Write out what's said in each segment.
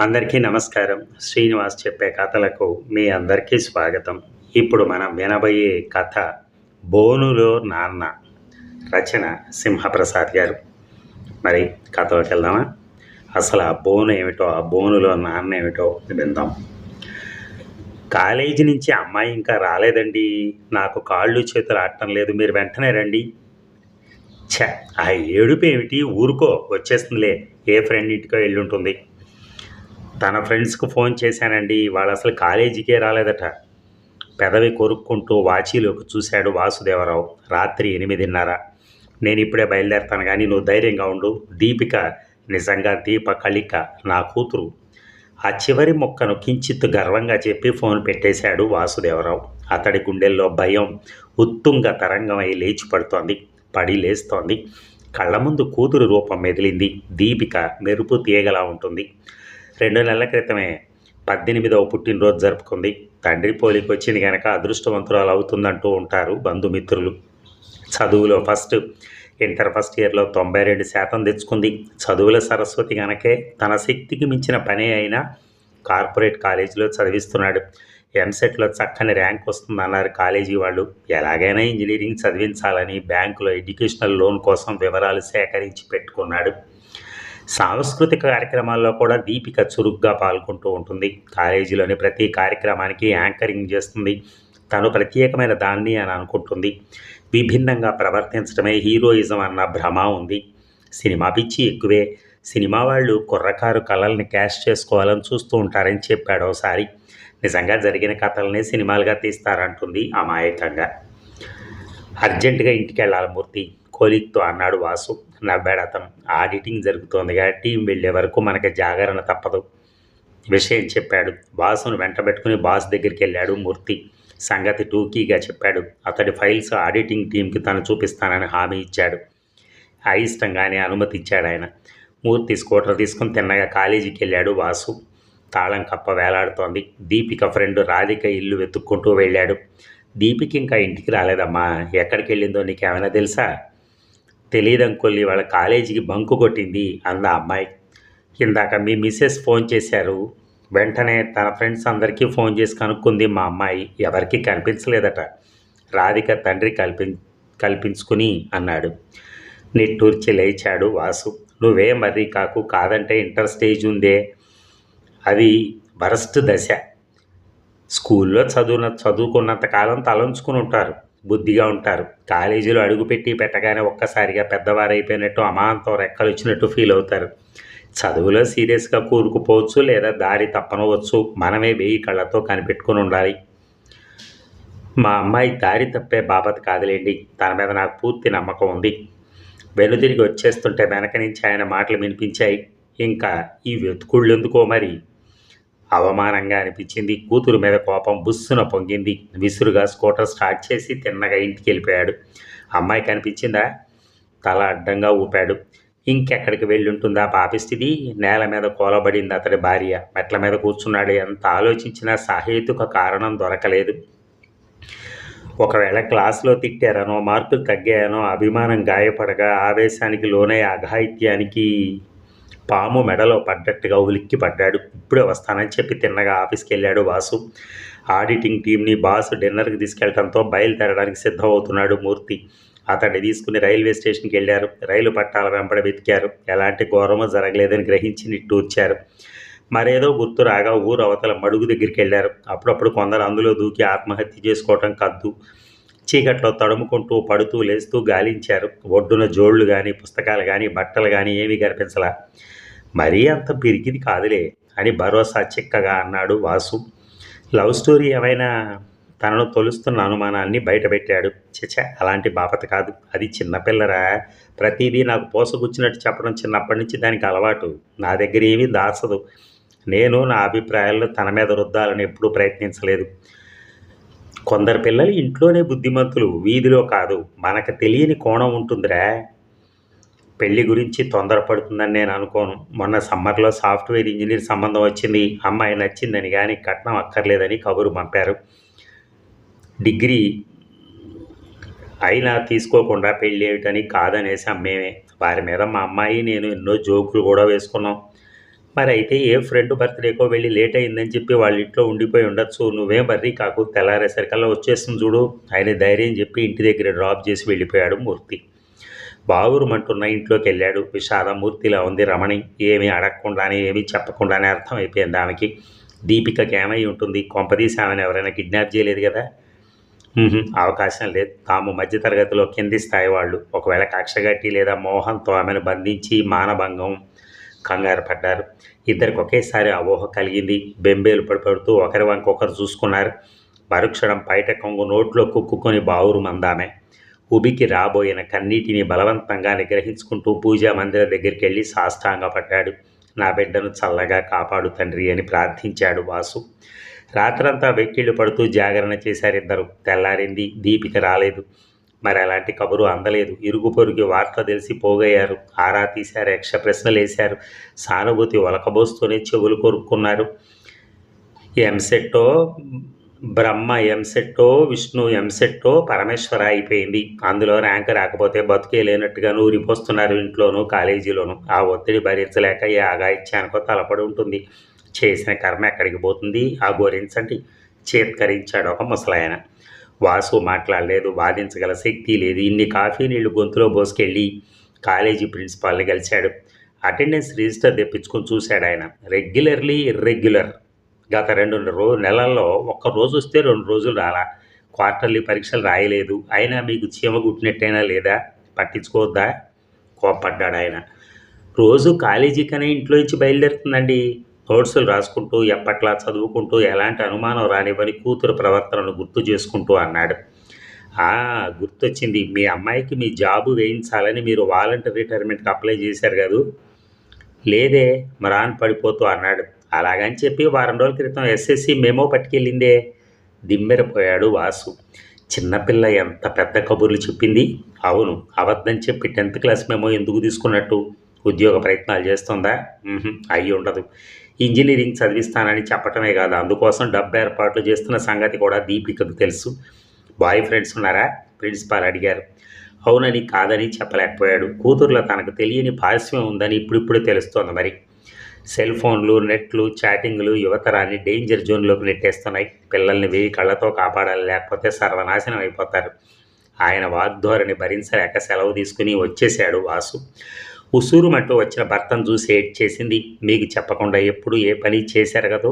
అందరికీ నమస్కారం. శ్రీనివాస్ చెప్పే కథలకు మీ అందరికీ స్వాగతం. ఇప్పుడు మనం వినబోయే కథ బోనులో నాన్న రచన సింహప్రసాద్ గారు. మరి కథలోకి వెళ్దామా? అసలు ఆ బోను ఏమిటో ఆ బోనులో నాన్న ఏమిటో విందాం. కాలేజీ నుంచి అమ్మాయి ఇంకా రాలేదండి. నాకు కాళ్ళు చేతులు ఆడటం లేదు. మీరు వెంటనే రండి. ఛ ఆ ఏడుపు ఏమిటి? ఊరుకో వచ్చేస్తుందిలే. ఏ ఫ్రెండ్ ఇంటికో వెళ్ళి ఉంటుంది. తన ఫ్రెండ్స్కి ఫోన్ చేశానండి. వాళ్ళు అసలు కాలేజీకే రాలేదట. పెదవి కొరుక్కుంటూ వాచీలోకి చూశాడు వాసుదేవరావు. రాత్రి ఎనిమిదిన్నర. నేను ఇప్పుడే బయలుదేరుతాను కానీ నువ్వు ధైర్యంగా ఉండు. దీపిక నిజంగా దీప కళిక నా కూతురు. ఆ చివరి మొక్కను కించిత్ గర్వంగా చెప్పి ఫోన్ పెట్టేశాడు వాసుదేవరావు. అతడి గుండెల్లో భయం ఉత్తుంగ తరంగమై లేచి పడుతోంది. పడి లేస్తోంది. కళ్ళ ముందు కూతురు రూపం మెదిలింది. దీపిక మెరుపు తీయగలా ఉంటుంది. రెండు నెలల క్రితమే పద్దెనిమిదవ పుట్టినరోజు జరుపుకుంది. తండ్రి పోలికి వచ్చింది కనుక అదృష్టవంతురాలు అవుతుందంటూ ఉంటారు బంధుమిత్రులు. చదువులో ఫస్ట్ ఇంటర్ ఫస్ట్ ఇయర్లో తొంభై రెండు శాతం తెచ్చుకుంది. చదువుల సరస్వతి కనుకే తన శక్తికి మించిన పనే అయినా కార్పొరేట్ కాలేజీలో చదివిస్తున్నాడు. ఎంసెట్లో చక్కని ర్యాంక్ వస్తుందన్నారు కాలేజీ వాళ్ళు. ఎలాగైనా ఇంజనీరింగ్ చదివించాలని బ్యాంకులో ఎడ్యుకేషనల్ లోన్ కోసం వివరాలు సేకరించి పెట్టుకున్నాడు. సాంస్కృతిక కార్యక్రమాల్లో కూడా దీపిక చురుగ్గా పాల్గొంటూ ఉంటుంది. కాలేజీలోని ప్రతి కార్యక్రమానికి యాంకరింగ్ చేస్తుంది. తను ప్రత్యేకమైన దాన్ని అని అనుకుంటుంది. విభిన్నంగా ప్రవర్తించడమే హీరోయిజం అన్న భ్రమ ఉంది. సినిమా పిచ్చి ఎక్కువే. సినిమా వాళ్ళు కుర్రకారు కళల్ని క్యాష్ చేసుకోవాలని చూస్తూ ఉంటారని చెప్పాడు ఒకసారి నిజంగా జరిగిన కథలనే సినిమాలుగా తీస్తారంటుంది అమాయకంగా. అర్జెంటుగా ఇంటికి వెళ్ళాలి మూర్తి. కొలిక్తో అన్నాడు వాసు. నవ్వాడు అతను. ఆడిటింగ్ జరుగుతోందిగా టీం వెళ్ళే వరకు మనకి జాగరణ తప్పదు. విషయం చెప్పాడు. బాసును వెంటబెట్టుకుని బాస్ దగ్గరికి వెళ్ళాడు మూర్తి. సంగతి టూకీగా చెప్పాడు. అతడి ఫైల్స్ ఆడిటింగ్ టీంకి తను చూపిస్తానని హామీ ఇచ్చాడు. అయిష్టంగానే అనుమతి ఇచ్చాడు ఆయన. మూర్తి స్కూటర్ తీసుకుని తిన్నగా కాలేజీకి వెళ్ళాడు వాసు. తాళం కప్ప వేలాడుతోంది. దీపిక ఫ్రెండ్ రాధిక ఇల్లు వెతుక్కుంటూ వెళ్ళాడు. దీపిక ఇంకా ఇంటికి రాలేదమ్మా. ఎక్కడికి వెళ్ళిందో నీకేమైనా తెలుసా? తెలియదు అంకుల్ వాళ్ళ కాలేజీకి బంకు కొట్టింది అంద అమ్మాయి. ఇందాక మీ మిస్సెస్ ఫోన్ చేశారు. వెంటనే తన ఫ్రెండ్స్ అందరికీ ఫోన్ చేసి కనుక్కుంది మా అమ్మాయి. ఎవరికీ కనిపించలేదట. రాధిక తండ్రి కల్పి కల్పించుకుని అన్నాడు. నిట్టూర్చి లేచాడు వాసు. నువ్వే మర్రి కాకు కాదంటే ఇంటర్ స్టేజ్ ఉందే. అది వరస్ట్ దశ. స్కూల్లో చదువున చదువుకున్నంత కాలం తలంచుకుని ఉంటారు. బుద్ధిగా ఉంటారు. కాలేజీలో అడుగుపెట్టి పెట్టగానే ఒక్కసారిగా పెద్దవారైపోయినట్టు అమాంతం రెక్కలు వచ్చినట్టు ఫీల్ అవుతారు. చదువులో సీరియస్గా కూరుకుపోవచ్చు లేదా దారి తప్పనవచ్చు. మనమే వెయ్యి కళ్ళతో కనిపెట్టుకుని ఉండాలి. మా అమ్మాయి దారి తప్పే బాబత్ కాదులేండి. తన మీద నాకు పూర్తి నమ్మకం ఉంది. వెనుదిరిగి వచ్చేస్తుంటే వెనక నుంచి ఆయన మాటలు వినిపించాయి. ఇంకా ఈ వెతుకుళ్ళు ఎందుకో మరి? అవమానంగా అనిపించింది. కూతురు మీద కోపం బుస్సున పొంగింది. విసురుగా స్కూటర్ స్టార్ట్ చేసి తిన్నగా ఇంటికి వెళ్ళిపోయాడు. అమ్మాయి కనిపించిందా? తల అడ్డంగా ఊపాడు. ఇంకెక్కడికి వెళ్ళి ఉంటుందా పాపిస్థితి? నేల మీద కోలబడింది అతడి భార్య. మెట్ల మీద కూర్చున్నాడు. ఎంత ఆలోచించినా సహేతుక కారణం దొరకలేదు. ఒకవేళ క్లాసులో తిట్టారనో మార్కులు తగ్గాయనో అభిమానం గాయపడగా ఆవేశానికి లోనై అఘాయిత్యానికి పాము మెడలో పడ్డట్టుగా ఉలిక్కి పడ్డాడు. ఇప్పుడే వస్తానని చెప్పి తిన్నగా ఆఫీస్కి వెళ్ళాడు వాసు. ఆడిటింగ్ టీంని బాసు డిన్నర్కి తీసుకెళ్ళడంతో బయలుదేరడానికి సిద్ధమవుతున్నాడు మూర్తి. అతన్ని తీసుకుని రైల్వే స్టేషన్కి వెళ్ళారు రైలు పట్టాల వెంబడి వెతికారు. ఎలాంటి ఘోరమో జరగలేదని గ్రహించి నిట్టూర్చారు. మరేదో గుర్తు రాగా ఊరు అవతల మడుగు దగ్గరికి వెళ్ళారు అప్పుడప్పుడు కొందరు అందులో దూకి ఆత్మహత్య చేసుకోవటం కద్దు. చీకట్లో తడుముకుంటూ పడుతూ లేస్తూ గాలించారు. ఒడ్డున జోళ్ళు కానీ పుస్తకాలు కానీ బట్టలు కానీ ఏమీ కనిపించలా. మరీ అంత పిరికిది కాదులే అని భరోసా చిక్కగా అన్నాడు వాసు. లవ్ స్టోరీ ఏమైనా తనను తొలుస్తున్న అనుమానాన్ని బయటపెట్టాడు. చచ అలాంటి బాపత కాదు. అది చిన్నపిల్లరా ప్రతిదీ నాకు పోసగుచ్చినట్టు చెప్పడం చిన్నప్పటి నుంచి దానికి అలవాటు. నా దగ్గర ఏమీ దాచదు నేను నా అభిప్రాయాలను తన మీద రుద్దాలని ఎప్పుడూ ప్రయత్నించలేదు. కొందరు పిల్లలు ఇంట్లోనే బుద్ధిమంతులు వీధిలో కాదు. మనకు తెలియని కోణం ఉంటుందిరా. పెళ్ళి గురించి తొందరపడుతుందని నేను అనుకోను. మొన్న సమ్మర్లో సాఫ్ట్వేర్ ఇంజనీర్ సంబంధం వచ్చింది. అమ్మాయి నచ్చిందని కానీ కట్నం అక్కర్లేదని కబురు పంపారు. డిగ్రీ అయినా తీసుకోకుండా పెళ్ళి ఏమిటని కాదనేసి మేమే వారి మీద మా అమ్మాయి నేను ఎన్నో జోకులు కూడా వేసుకున్నాం. మరి అయితే ఏ ఫ్రెండ్ బర్త్డేకో వెళ్ళి లేట్ అయిందని చెప్పి వాళ్ళ ఇంట్లో ఉండిపోయి ఉండొచ్చు. నువ్వే బర్రీ కాకు తెల్లారేసరికల్లా వచ్చేస్తుంది చూడు. ఆయన ధైర్యం చెప్పి ఇంటి దగ్గర డ్రాప్ చేసి వెళ్ళిపోయాడు మూర్తి. బావురుమంటున్న ఇంట్లోకి వెళ్ళాడు విషాదమూర్తిలా ఉంది రమణి. ఏమీ అడగకుండానే ఏమీ చెప్పకుండానే అర్థమైపోయింది ఆమెకి. దీపికకి ఏమై ఉంటుంది? కొంపదీసి ఆమెను ఎవరైనా కిడ్నాప్ చేయలేదు కదా? అవకాశం లేదు. తాము మధ్యతరగతిలో కింది స్థాయి వాళ్ళు. ఒకవేళ కక్షగట్టి లేదా మోహంతో ఆమెను బంధించి మానభంగం కంగారు పడ్డారు. ఇద్దరికి ఒకేసారి అపోహ కలిగింది. బెంబేలు పడిపడుతూ ఒకరి వంకొకరు చూసుకున్నారు. మరుక్షణం బయట కొంగు నోట్లో కుక్కుకొని బావురు మందామె. ఉబికి రాబోయిన కన్నీటిని బలవంతంగా నిగ్రహించుకుంటూ పూజా మందిర దగ్గరికి వెళ్ళి సాష్టాంగపడ్డాడు నా బిడ్డను చల్లగా కాపాడు తండ్రి అని ప్రార్థించాడు వాసు. రాత్రంతా వెక్కిళ్ళు పడుతూ జాగరణ చేశారు ఇద్దరు తెల్లారింది దీపిక రాలేదు. మరి అలాంటి కబురు అందలేదు. ఇరుగు పొరుగు వార్త తెలిసి పోగయ్యారు. ఆరా తీశారు యక్ష ప్రశ్నలు వేశారు సానుభూతి ఒలకబోస్తూనే చెవులు కొరుక్కున్నారు. ఎంసెట్టో బ్రహ్మ ఎంసెట్టో విష్ణు ఎంసెట్టో పరమేశ్వర అయిపోయింది. అందులో ర్యాంక్ రాకపోతే బతుకే లేనట్టుగా ఊరిపోస్తున్నారు ఇంట్లోనూ కాలేజీలోనూ. ఆ ఒత్తిడి భరించలేక ఏ ఆగాయిత్యానికో తలపడి ఉంటుంది. చేసిన కర్మ ఎక్కడికి పోతుంది? ఆ గోరించండి. చేత్కరించాడు ఒక ముసలాయన. వాసు మాట్లాడలేదు వాదించగల శక్తి లేదు. ఇన్ని కాఫీ నీళ్ళు గొంతులో పోసుకెళ్ళి కాలేజీ ప్రిన్సిపాల్ని కలిశాడు. అటెండెన్స్ రిజిస్టర్ తెప్పించుకొని చూశాడు ఆయన. రెగ్యులర్లీ ఇర్రెగ్యులర్ గత రెండు రో నెలల్లో ఒక్క రోజు వస్తే రెండు రోజులు రాలా. క్వార్టర్లీ పరీక్షలు రాయలేదు. అయినా మీకు చీమ గుట్టినట్టయినా లేదా? పట్టించుకోవద్దా? కోపడ్డాడు ఆయన. రోజు కాలేజీ కనే ఇంట్లో నుంచి బయలుదేరుతుందండి. నోట్సులు రాసుకుంటూ ఎప్పట్లా చదువుకుంటూ ఎలాంటి అనుమానం రానివ్వని కూతురు ప్రవర్తనను గుర్తు చేసుకుంటూ అన్నాడు. గుర్తొచ్చింది. మీ అమ్మాయికి మీ జాబు వేయించాలని మీరు వాలంటీర్ రిటైర్మెంట్కి అప్లై చేశారు కదూ? లేదే మరాన్ పడిపోతూ అన్నాడు. అలాగని చెప్పి వారం రోజుల క్రితం ఎస్ఎస్సి మేమో పట్టుకెళ్ళిందే దిమ్మెరపోయాడు వాసు. చిన్నపిల్ల ఎంత పెద్ద కబుర్లు చెప్పింది? అవును అబద్ధం చెప్పి టెన్త్ క్లాస్ మేమో ఎందుకు తీసుకున్నట్టు? ఉద్యోగ ప్రయత్నాలు చేస్తుందా? అయ్యి ఉండదు ఇంజనీరింగ్ చదివిస్తానని చెప్పటమే కాదు అందుకోసం డబ్బు ఏర్పాట్లు చేస్తున్న సంగతి కూడా దీపికకు తెలుసు. బాయ్ ఫ్రెండ్స్ ఉన్నారా? ప్రిన్సిపాల్ అడిగారు. అవునని కాదని చెప్పలేకపోయాడు. కూతుర్లో తనకు తెలియని భాష్యం ఉందని ఇప్పుడిప్పుడు తెలుస్తోంది మరి. సెల్ ఫోన్లు నెట్లు చాటింగ్లు యువతరాన్ని డేంజర్ జోన్లోకి నెట్టేస్తున్నాయి. పిల్లల్ని వేయి కళ్ళతో కాపాడాలి లేకపోతే సర్వనాశనం అయిపోతారు. ఆయన వాగ్ధోరణి భరించలేక సెలవు తీసుకుని వచ్చేశాడు వాసు. ఉసూరుమంటూ వచ్చిన భర్తను చూసి ఏడ్ చేసింది మీకు చెప్పకుండా ఎప్పుడు ఏ పని చేశారు కదో?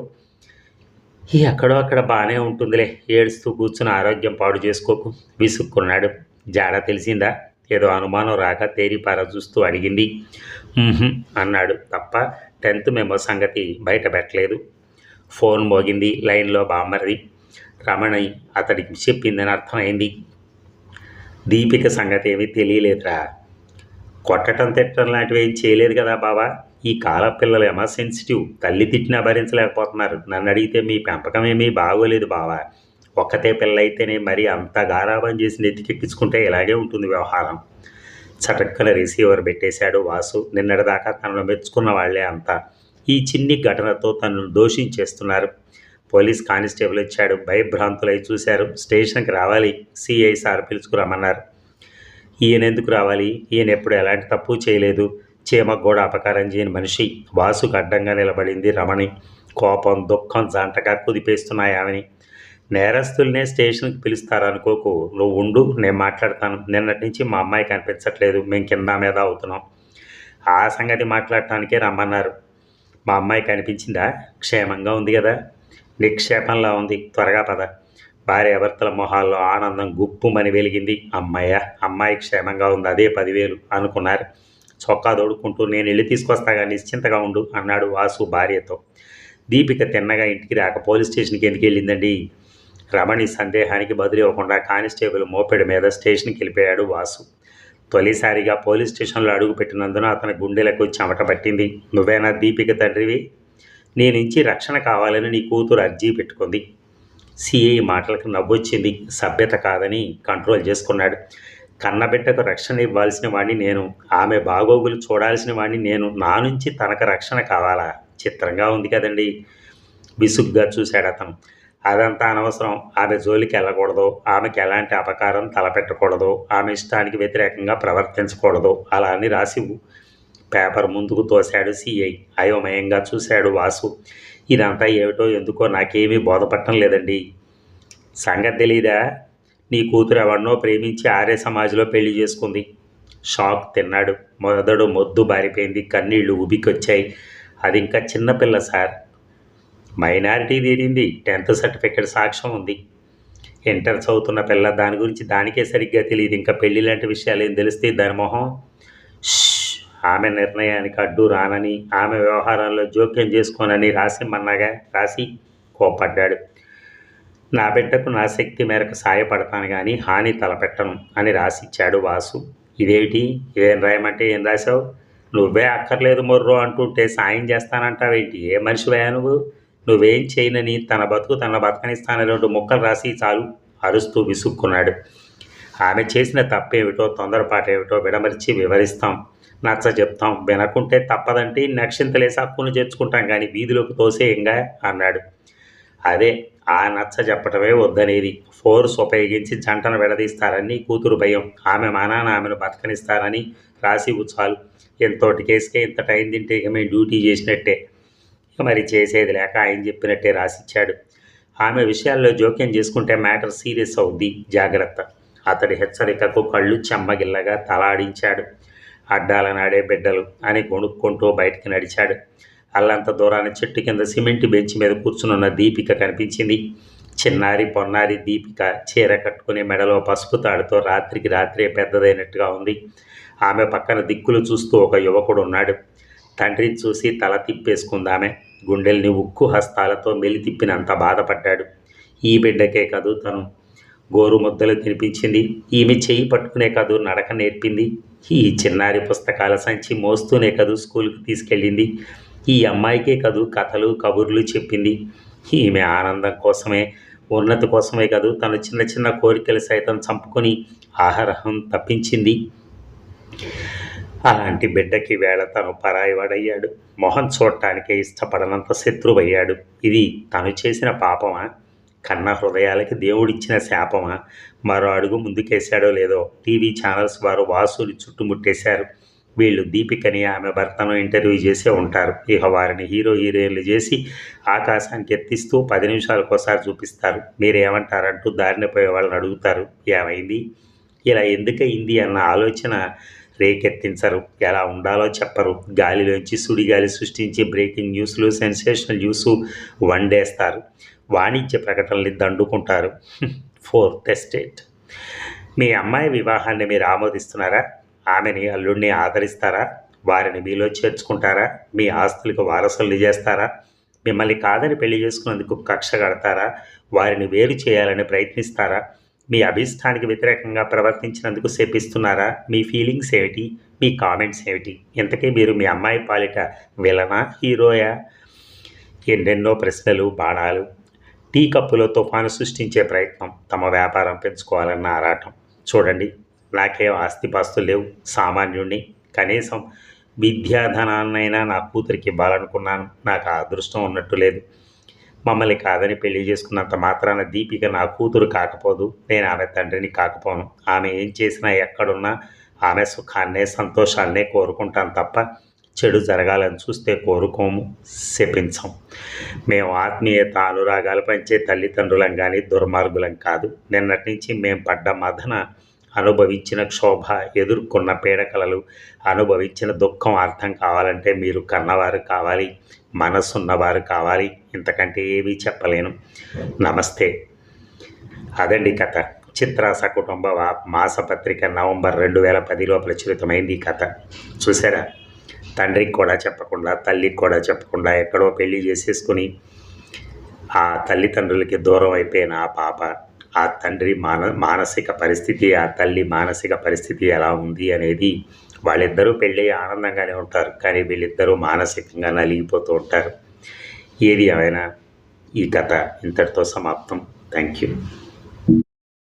ఈ ఎక్కడో అక్కడ బాగానే ఉంటుందిలే. ఏడుస్తూ కూర్చుని ఆరోగ్యం పాడు చేసుకోకు. విసుక్కున్నాడు. జాడ తెలిసిందా? ఏదో అనుమానం రాక తేరిపార చూస్తూ అడిగింది. అన్నాడు. తప్ప టెన్త్ మెమో సంగతి బయట పెట్టలేదు. ఫోన్ మోగింది లైన్లో బామ్మరిది. రమణి అతడికి చెప్పిందని అర్థమైంది. దీపిక సంగతి ఏమీ తెలియలేదురా. కొట్టడం తిట్టడం లాంటివి ఏం చేయలేదు కదా బావా. ఈ కాల పిల్లలు ఎమా సెన్సిటివ్ తల్లి తిట్టినా భరించలేకపోతున్నారు. నన్ను అడిగితే మీ పెంపకం ఏమీ బాగోలేదు బావా. ఒక్కతే పిల్ల అయితేనే మరి అంత గారాబం చేసి నెత్తికెక్కించుకుంటే ఇలాగే ఉంటుంది వ్యవహారం. చటక్కన రిసీవర్ పెట్టేశాడు వాసు. నిన్నటిదాకా తనను మెచ్చుకున్న వాళ్ళే అంతా. ఈ చిన్ని ఘటనతో తనను దోషించేస్తున్నారు. పోలీస్ కానిస్టేబుల్ ఇచ్చాడు భయభ్రాంతులై చూశారు. స్టేషన్కి రావాలి. సిఐ సార్ పిలుచుకురమ్మన్నారు. ఈయన ఎందుకు రావాలి? ఈయన ఎప్పుడు ఎలాంటి తప్పు చేయలేదు? చీమకు కూడా అపకారం చేయని మనిషి. వాసుకు అడ్డంగా నిలబడింది రమణి. కోపం దుఃఖం జంటగా కుదిపేస్తున్నాయి ఆమెని. నేరస్తుల్నే స్టేషన్కి పిలుస్తారనుకోకు నువ్వు ఉండు నేను మాట్లాడతాను. నిన్నటి నుంచి మా అమ్మాయి కనిపించట్లేదు. మేము కింద మీద అవుతున్నాం. ఆ సంగతి మాట్లాడటానికే రమ్మన్నారు. మా అమ్మాయి కనిపించిందా? క్షేమంగా ఉంది కదా? నిక్షేపంలా ఉంది. త్వరగా పద. భార్యాభర్తల మొహాల్లో ఆనందం గుప్పుమని వెలిగింది. అమ్మాయ అమ్మాయి క్షేమంగా ఉంది అదే పదివేలు అనుకున్నారు. చొక్కా దొడుకుంటూ నేను వెళ్ళి తీసుకొస్తాగా నిశ్చింతగా ఉండు అన్నాడు వాసు భార్యతో. దీపిక తిన్నగా ఇంటికి రాక పోలీస్ స్టేషన్కి ఎందుకు వెళ్ళిందండి? రమణి సందేహానికి బదులు ఇవ్వకుండా కానిస్టేబుల్ మోపెడు మీద స్టేషన్కి వెళ్ళిపోయాడు వాసు. తొలిసారిగా పోలీస్ స్టేషన్లో అడుగుపెట్టినందున అతని గుండెలకు చెమట పట్టింది. నువ్వేనా దీపిక తండ్రివి? నీ నుంచి రక్షణ కావాలని నీ కూతురు అర్జీ పెట్టుకుంది. సిఐ మాటలకు నవ్వొచ్చింది. సభ్యత కాదని కంట్రోల్ చేసుకున్నాడు. కన్నబిడ్డకు రక్షణ ఇవ్వాల్సిన వాడిని నేను ఆమె బాగోగులు చూడాల్సిన వాడిని నేను నా నుంచి తనకు రక్షణ కావాలా? చిత్రంగా ఉంది కదండి. విసుగ్గా చూశాడు అతను. అదంతా అనవసరం. ఆమె జోలికి వెళ్ళకూడదు. ఆమెకి ఎలాంటి అపకారం తలపెట్టకూడదు. ఆమె ఇష్టానికి వ్యతిరేకంగా ప్రవర్తించకూడదు. అలా అని రాసి పేపర్ ముందుకు తోశాడు సిఐ అయోమయంగా చూశాడు వాసు. ఇదంతా ఏమిటో ఎందుకో నాకేమీ బోధపడటం లేదండి. సంగతి తెలీదా? నీ కూతురు ఎవరినో ప్రేమించి ఆర్య సమాజ్లో పెళ్ళి చేసుకుంది. షాక్ తిన్నాడు. మొదడు మొద్దు బారిపోయింది. కన్నీళ్ళు ఉబికొచ్చాయి అది ఇంకా చిన్నపిల్ల సార్. మైనారిటీ తీరింది. టెన్త్ సర్టిఫికెట్ సాక్ష్యం ఉంది. ఇంటర్ చదువుతున్న పిల్ల దాని గురించి దానికే సరిగ్గా తెలియదు ఇంకా పెళ్ళి లాంటి విషయాలు ఏం తెలిస్తే దాని మొహం? ఆమె నిర్ణయానికి అడ్డు రానని ఆమె వ్యవహారాల్లో జోక్యం చేసుకోనని రాసిమ్మన్నాగా రాసి కోపడ్డాడు నా బిడ్డకు నా శక్తి మేరకు సాయపడతాను కానీ హాని తలపెట్టను అని రాసిచ్చాడు వాసు. ఇదేమిటి ఏం రాయమంటే ఏం రాశావు? నువ్వే అక్కర్లేదు మొర్రో అంటుంటే సాయం చేస్తానంటావేంటి? ఏ మనిషివయ్యా నువ్వు? నువ్వేం చేయనని తన బతుకు తన బతకనిస్తానని రెండు ముక్కలు రాసి చాలు అరుస్తూ విసుక్కున్నాడు. ఆమె చేసిన తప్పేమిటో తొందరపాటేమిటో విడమరిచి వివరిస్తాం. నచ్చ చెప్తాం. వినకుంటే తప్పదంటే నక్షింతలేసి హక్కును చేర్చుకుంటాం కానీ వీధిలోకి తోసేయంగా అన్నాడు. అదే ఆ నచ్చ చెప్పటమే వద్దనేది. ఫోర్స్ ఉపయోగించి జంటను విడదీస్తారని కూతురు భయం. ఆమె మానాన ఆమెను బతకనిస్తారని రాసి ఉచ్చాలు ఎంతోటి కేసుకే ఇంత టైం తింటే ఇక మేము డ్యూటీ చేసినట్టే. ఇక మరి చేసేది లేక ఆయన చెప్పినట్టే రాసిచ్చాడు. ఆమె విషయాల్లో జోక్యం చేసుకుంటే మ్యాటర్ సీరియస్ అవుద్ది. జాగ్రత్త. అతడి హెచ్చరికకు కళ్ళు చెమ్మగిల్లగా తలాడించాడు. అడ్డాల నాడే బిడ్డలు అని కొనుక్కుంటూ బయటికి నడిచాడు. అల్లంత దూరాన చెట్టు కింద సిమెంట్ బెంచ్ మీద కూర్చునున్న దీపిక కనిపించింది. చిన్నారి పొన్నారి దీపిక చీర కట్టుకుని మెడలో పసుపు తాడుతో రాత్రికి రాత్రే పెద్దదైనట్టుగా ఉంది. ఆమె పక్కన దిక్కులు చూస్తూ ఒక యువకుడు ఉన్నాడు. తండ్రిని చూసి తల తిప్పేసుకుందామె గుండెల్ని ఉక్కు హస్తాలతో మెలితిప్పినంత బాధపడ్డాడు. ఈ బిడ్డకే కదూ తను. గోరు ముద్దలు తినిపించింది. ఈమె చెయ్యి పట్టుకునే కదూ నడక నేర్పింది. ఈ చిన్నారి పుస్తకాల సంచి మోస్తూనే కదూ స్కూల్కి తీసుకెళ్ళింది. ఈ అమ్మాయికే కదూ కథలు కబుర్లు చెప్పింది. ఈమె ఆనందం కోసమే ఉన్నతి కోసమే కదూ తను చిన్న చిన్న కోరికలు సైతం చంపుకొని ఆహారం తప్పించింది. అలాంటి బిడ్డకి వేళ తను పరాయివాడయ్యాడు. మొహం చూడటానికే ఇష్టపడనంత శత్రువయ్యాడు. ఇది తను చేసిన పాపమా? కన్న హృదయాలకి దేవుడిచ్చిన శాపమా? మరో అడుగు ముందుకేశాడో లేదో? టీవీ ఛానల్స్ వారు వాసుని చుట్టుముట్టేశారు. వీళ్ళు దీపికని ఆమె భర్తను ఇంటర్వ్యూ చేసే ఉంటారు. ఇక వారిని హీరో హీరోయిన్లు చేసి ఆకాశానికి ఎత్తిస్తూ పది నిమిషాలకోసారి చూపిస్తారు. మీరేమంటారంటూ దారిన పోయే వాళ్ళని అడుగుతారు. ఏమైంది? ఇలా ఎందుకయింది అన్న ఆలోచన రేకెత్తించరు. ఎలా ఉండాలో చెప్పరు. గాలిలోంచి సుడిగాలి సృష్టించి బ్రేకింగ్ న్యూస్లు సెన్సేషనల్ న్యూస్ వండేస్తారు. వాణిజ్య ప్రకటనల్ని దండుకుంటారు. ఫోర్త్ ఎస్టేట్ మీ అమ్మాయి వివాహాన్ని మీరు ఆమోదిస్తున్నారా? ఆమెని అల్లుడిని ఆదరిస్తారా? వారిని మీలో చేర్చుకుంటారా? మీ ఆస్తులకు వారసులు చేస్తారా? మిమ్మల్ని కాదని పెళ్ళి చేసుకున్నందుకు కక్ష కడతారా? వారిని వేరు చేయాలని ప్రయత్నిస్తారా? మీ అభిష్టానికి వ్యతిరేకంగా ప్రవర్తించినందుకు శపిస్తున్నారా? మీ ఫీలింగ్స్ ఏమిటి? మీ కామెంట్స్ ఏమిటి? ఇంతకీ మీరు మీ అమ్మాయి పాలిట విలనా హీరోయా? ఎన్నెన్నో ప్రశ్నలు బాణాలు. టీ కప్పులో తుఫాను సృష్టించే ప్రయత్నం. తమ వ్యాపారం పెంచుకోవాలన్న ఆరాటం. చూడండి నాకే ఆస్తిపాస్తులు లేవు. సామాన్యుణ్ణి కనీసం విద్యాధనాన్నైనా నా కూతురికి ఇవ్వాలనుకున్నాను. నాకు ఆ అదృష్టం ఉన్నట్టు లేదు. మమ్మల్ని కాదని పెళ్ళి చేసుకున్నంత మాత్రాన దీపిక నా కూతురు కాకపోదు. నేను ఆమె తండ్రిని కాకపోను. ఆమె ఏం చేసినా ఎక్కడున్నా ఆమె సుఖాన్నే సంతోషాన్నే కోరుకుంటాను తప్ప చెడు జరగాలని చూస్తే కోరుకోము శపించం. మేము ఆత్మీయత అనురాగాలు పంచే తల్లిదండ్రులం కానీ దుర్మార్గులం కాదు. నిన్నటి నుంచి మేము పడ్డ మదన అనుభవించిన క్షోభ ఎదుర్కొన్న పీడకలలు అనుభవించిన దుఃఖం అర్థం కావాలంటే మీరు కన్నవారు కావాలి మనసున్నవారు కావాలి. ఇంతకంటే ఏమీ చెప్పలేను. నమస్తే. అదండి కథ. చిత్రాస కుటుంబ మాసపత్రిక నవంబర్ రెండు వేల పదిలో ప్రచురితమైంది ఈ కథ. చూసారా తండ్రికి కూడా చెప్పకుండా తల్లికి కూడా చెప్పకుండా ఎక్కడో పెళ్ళి చేసేసుకుని ఆ తల్లిదండ్రులకి దూరం అయిపోయిన ఆ పాప ఆ తండ్రి మాన మానసిక పరిస్థితి ఆ తల్లి మానసిక పరిస్థితి ఎలా ఉంది అనేది వాళ్ళిద్దరూ పెళ్ళి ఆనందంగానే ఉంటారు. కానీ వీళ్ళిద్దరూ మానసికంగా నలిగిపోతూ ఉంటారు. ఏది ఏమైనా ఈ కథ ఇంతటితో సమాప్తం. Thank you.